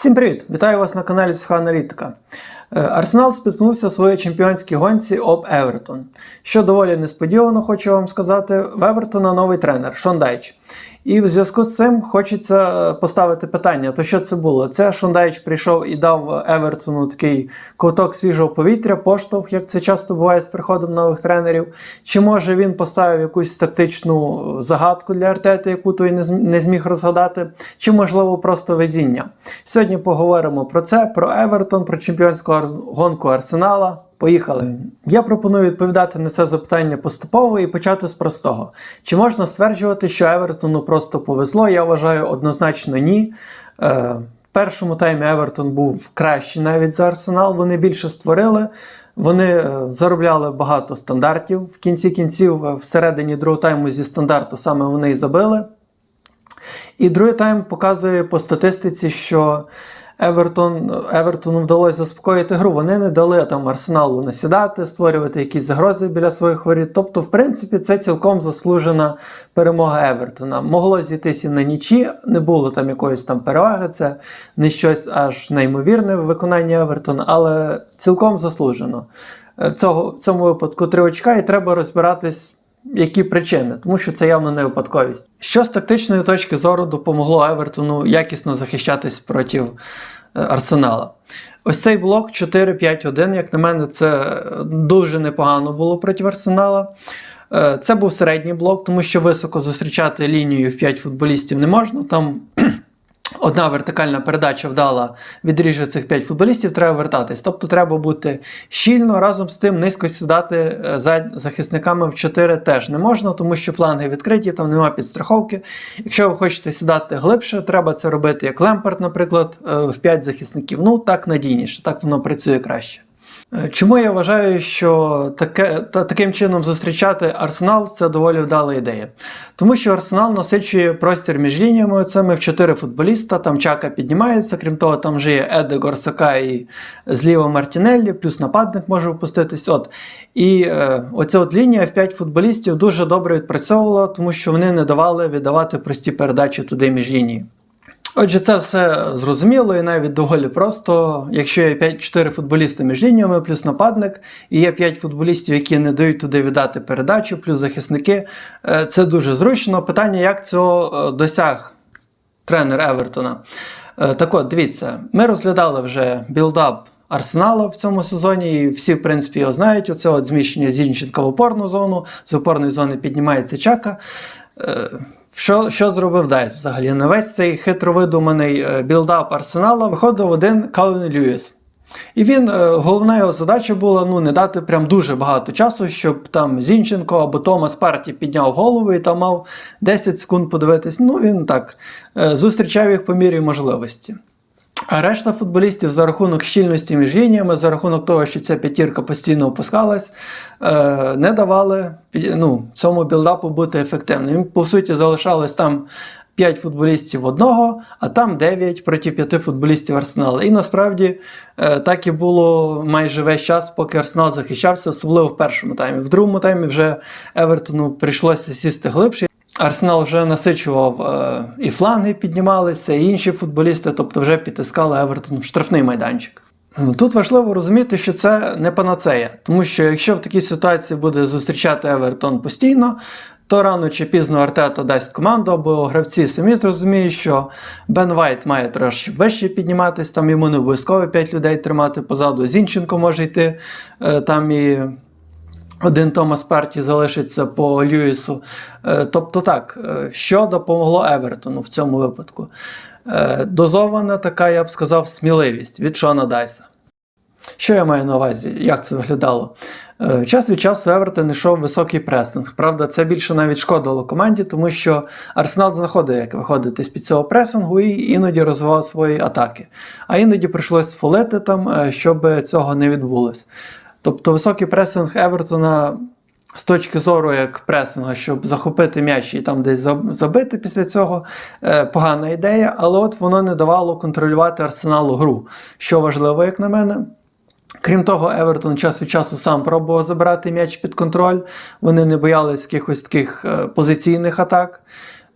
Всім привіт! Вітаю вас на каналі Суха Аналітика. Е, Арсенал спіткнувся в своїй чемпіонській гонці об Евертон. Що доволі несподівано, хочу вам сказати, в Евертона новий тренер Шон Дайч. І в зв'язку з цим хочеться е, поставити питання: то що це було? Це Шон Дайч прийшов і дав Евертону такий ковток свіжого повітря, поштовх, як це часто буває з приходом нових тренерів. Чи може він поставив якусь тактичну загадку для Артети, яку той не зміг розгадати, чи можливо просто везіння? Сьогодні поговоримо про це, про Евертон, про чемпіонську гонку Арсенала. Поїхали. Я пропоную відповідати на це запитання поступово і почати з простого. Чи можна стверджувати, що Евертону просто повезло? Я вважаю однозначно ні. Е, в першому таймі Евертон був кращий навіть за Арсенал. Вони більше створили. Вони е, заробляли багато стандартів. В кінці кінців, е, всередині другого тайму зі стандарту саме вони і забили. І другий тайм показує по статистиці, що Евертон, Евертону вдалося заспокоїти гру. Вони не дали там арсеналу насідати, створювати якісь загрози біля своїх воріт. Тобто, в принципі, це цілком заслужена перемога Евертона. Могло зійтися на нічі, не було там якоїсь там переваги. Це не щось аж неймовірне в виконанні Евертона, але цілком заслужено. Е, В, цього, в цьому випадку три очка, і треба розбиратись. Які причини, тому що це явно не випадковість. Що з тактичної точки зору допомогло Евертону якісно захищатись проти е, Арсенала? Ось цей блок 4-5-1, як на мене, це дуже непогано було проти Арсенала. Е, Це був середній блок, тому що високо зустрічати лінію в 5 футболістів не можна. Там одна вертикальна передача вдала, відріже цих 5 футболістів, треба вертатись. Тобто треба бути щільно, разом з тим низько сідати е, за захисниками в 4 теж не можна, тому що фланги відкриті, там немає підстраховки. Якщо ви хочете сідати глибше, треба це робити як Лемпард, наприклад, е, в 5 захисників. Ну так надійніше, так воно працює краще. Е, Чому я вважаю, що таке, та, таким чином зустрічати Арсенал це доволі вдала ідея? Тому що Арсенал насичує простір між лініями цими в чотири футболіста, там Чака піднімається, крім того, там вже є Еде Горсака і зліва Мартінеллі, плюс нападник може впуститись. От. І е, оця от лінія в 5 футболістів дуже добре відпрацьовувала, тому що вони не давали віддавати прості передачі туди між лінії. Отже, це все зрозуміло і навіть доволі просто. Якщо є 5-4 футболісти між лініями, плюс нападник, і є 5 футболістів, які не дають туди віддати передачу, плюс захисники, е, це дуже зручно. Питання, як цього е, досяг тренер Евертона. Е, Так от, дивіться, ми розглядали вже білдап Арсенала в цьому сезоні, і всі, в принципі, його знають. Оце от зміщення Зінченка в опорну зону, з опорної зони піднімається чака. Що, що зробив Дайс взагалі? На весь цей хитро видуманий е, білдап Арсенала виходив один Калвін Льюіс. І він, е, головна його задача була ну, не дати прям дуже багато часу, щоб там Зінченко або Томас Парті підняв голову і там мав 10 секунд подивитись. Ну, він так е, зустрічав їх по мірі можливості. А решта футболістів за рахунок щільності між лініями, за рахунок того, що ця п'ятірка постійно опускалась, е, не давали ну, цьому білдапу бути ефективним. По суті, залишалось там 5 футболістів одного, а там 9 проти 5 футболістів Арсенала. І насправді е, так і було майже весь час, поки Арсенал захищався, особливо в першому таймі. В другому таймі вже Евертону прийшлося сісти глибше. Арсенал вже насичував е, і фланги піднімалися, і інші футболісти, тобто вже підтискали Евертон в штрафний майданчик. Ну, Тут важливо розуміти, що це не панацея, тому що якщо в такій ситуації буде зустрічати Евертон постійно, то рано чи пізно Артета дасть команду, або гравці самі зрозуміють, що Бен Вайт має трошки вище підніматись, там йому не обов'язково 5 людей тримати позаду. Зінченко може йти е, там і один Томас Парті залишиться по Льюісу. Е, Тобто так, е, що допомогло Евертону в цьому випадку? Е, Дозована така, я б сказав, сміливість від Шона Дайса. Що я маю на увазі? Як це виглядало? Час від часу Евертон йшов високий пресинг. Правда, це більше навіть шкодило команді, тому що Арсенал знаходив, як виходити з-під цього пресингу і іноді розвивав свої атаки. А іноді прийшлось фолити там, щоб цього не відбулося. Тобто високий пресинг Евертона з точки зору як пресинга, щоб захопити м'яч і там десь забити після цього, е, погана ідея, але от воно не давало контролювати арсеналу гру, що важливо, як на мене. Крім того, Евертон час від часу сам пробував забирати м'яч під контроль. Вони не боялись якихось таких е, позиційних атак.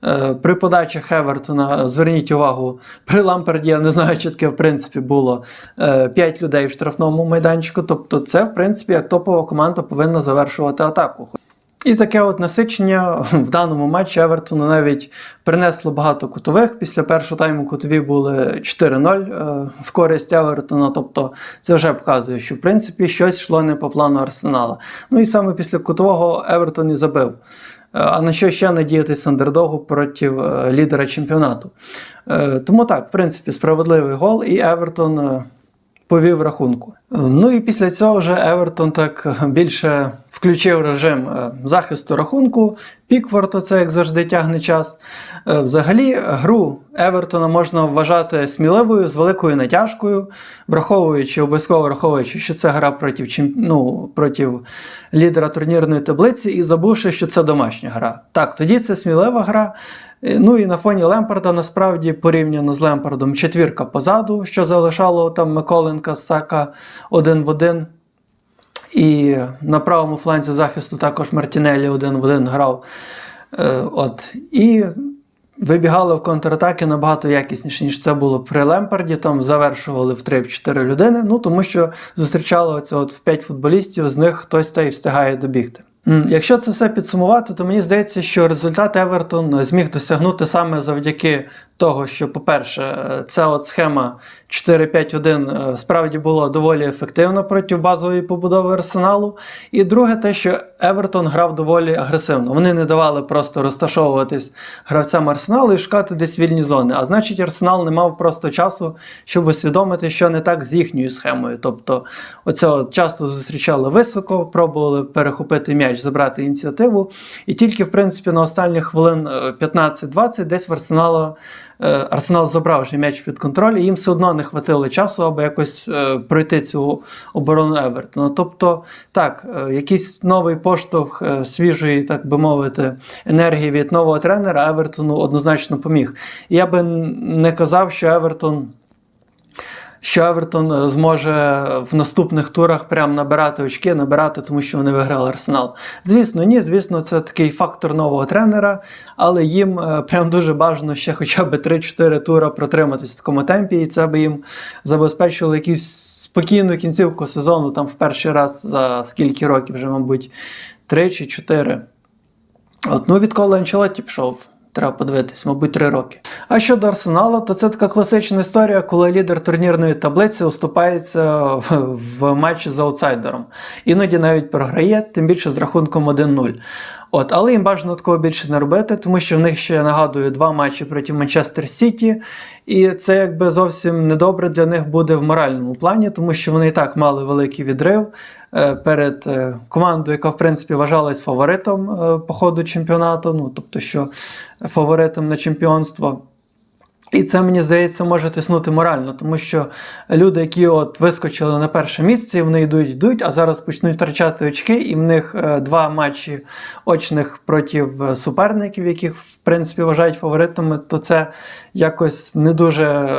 Е, При подачах Евертона, зверніть увагу, при Ламперді, я не знаю, чи таке в принципі було 5 людей в штрафному майданчику. Тобто, це, в принципі, як топова команда повинна завершувати атаку. І таке от насичення в даному матчі Евертону навіть принесло багато кутових. Після першого тайму кутові були 4-0 е, в користь Евертона. Тобто це вже показує, що в принципі щось йшло не по плану Арсенала. Ну і саме після кутового Евертон і забив. Е, А на що ще надіятися андердогу проти е, лідера чемпіонату? Е, Тому так, в принципі, справедливий гол, і Евертон повів рахунку. Ну і після цього вже Евертон так більше включив режим е, захисту рахунку. Пікфорд, оце як завжди тягне час. Е, Взагалі, гру Евертона можна вважати сміливою з великою натяжкою, враховуючи обов'язково враховуючи, що це гра проти, ну, проти лідера турнірної таблиці, і забувши, що це домашня гра. Так, тоді це смілива гра. Е, Ну і на фоні Лемпарда насправді порівняно з Лемпардом четвірка позаду, що залишало там Миколенка, Сака один в один. І на правому фланзі захисту також Мартінелі один в один грав. Е, от. І вибігали в контратаки набагато якісніше, ніж це було при Лемпарді. Там завершували в 3-4 людини. Ну тому що зустрічали оце от в 5 футболістів, з них хтось та й встигає добігти. Якщо це все підсумувати, то мені здається, що результат Евертон зміг досягнути саме завдяки того, що, по-перше, е, ця от схема 4-5-1 е, справді була доволі ефективна проти базової побудови арсеналу. І друге, те, що Евертон грав доволі агресивно. Вони не давали просто розташовуватись гравцям арсеналу і шукати десь вільні зони. А значить, арсенал не мав просто часу, щоб усвідомити, що не так з їхньою схемою. Тобто, оце от часто зустрічали високо, пробували перехопити м'яч, забрати ініціативу. І тільки, в принципі, на останніх хвилин е, 15-20 десь в арсенала. Е, Арсенал забрав вже м'яч під контроль, і їм все одно не хватило часу, аби якось е, пройти цю оборону Евертона. Тобто, так, е, якийсь новий поштовх свіжої, так би мовити, енергії від нового тренера Евертону однозначно поміг. Я би не казав, що Евертон. Що Евертон е, зможе в наступних турах прям набирати очки, набирати, тому що вони виграли Арсенал. Звісно, ні, звісно, це такий фактор нового тренера, але їм е, прям дуже бажано ще хоча б 3-4 тура протриматись в такому темпі, і це би їм забезпечило якусь спокійну кінцівку сезону, там в перший раз за скільки років, вже, мабуть, 3 чи 4. От, ну, відколи Анчелотті пішов. Треба подивитись, мабуть, три роки. А щодо Арсеналу, то це така класична історія, коли лідер турнірної таблиці уступається в, в матчі з аутсайдером. Іноді навіть програє, тим більше з рахунком 1-0. От, але їм бажано такого більше не робити, тому що в них ще нагадую два матчі проти Манчестер Сіті, і це якби зовсім недобре для них буде в моральному плані, тому що вони і так мали великий відрив перед е, командою, яка в принципі вважалась фаворитом е, по ходу чемпіонату, ну тобто, що фаворитом на чемпіонство. І це, мені здається, може тиснути морально, тому що люди, які от вискочили на перше місце, вони йдуть, йдуть, а зараз почнуть втрачати очки, і в них е, два матчі очних проти е, суперників, яких в принципі вважають фаворитами, то це якось не дуже.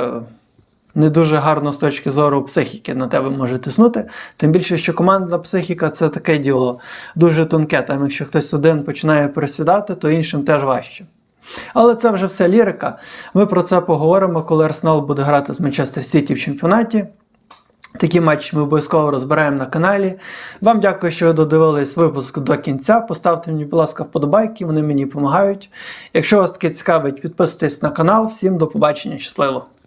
Не дуже гарно з точки зору психіки на тебе може тиснути. Тим більше, що командна психіка це таке діло дуже тонке. Там, якщо хтось один починає присідати, то іншим теж важче. Але це вже все лірика. Ми про це поговоримо, коли Арсенал буде грати з Манчестер Сіті в чемпіонаті. Такі матчі ми обов'язково розбираємо на каналі. Вам дякую, що ви додивились випуск до кінця. Поставте мені, будь ласка, вподобайки, вони мені допомагають. Якщо вас таке цікавить, підписуйтесь на канал. Всім до побачення, щасливо!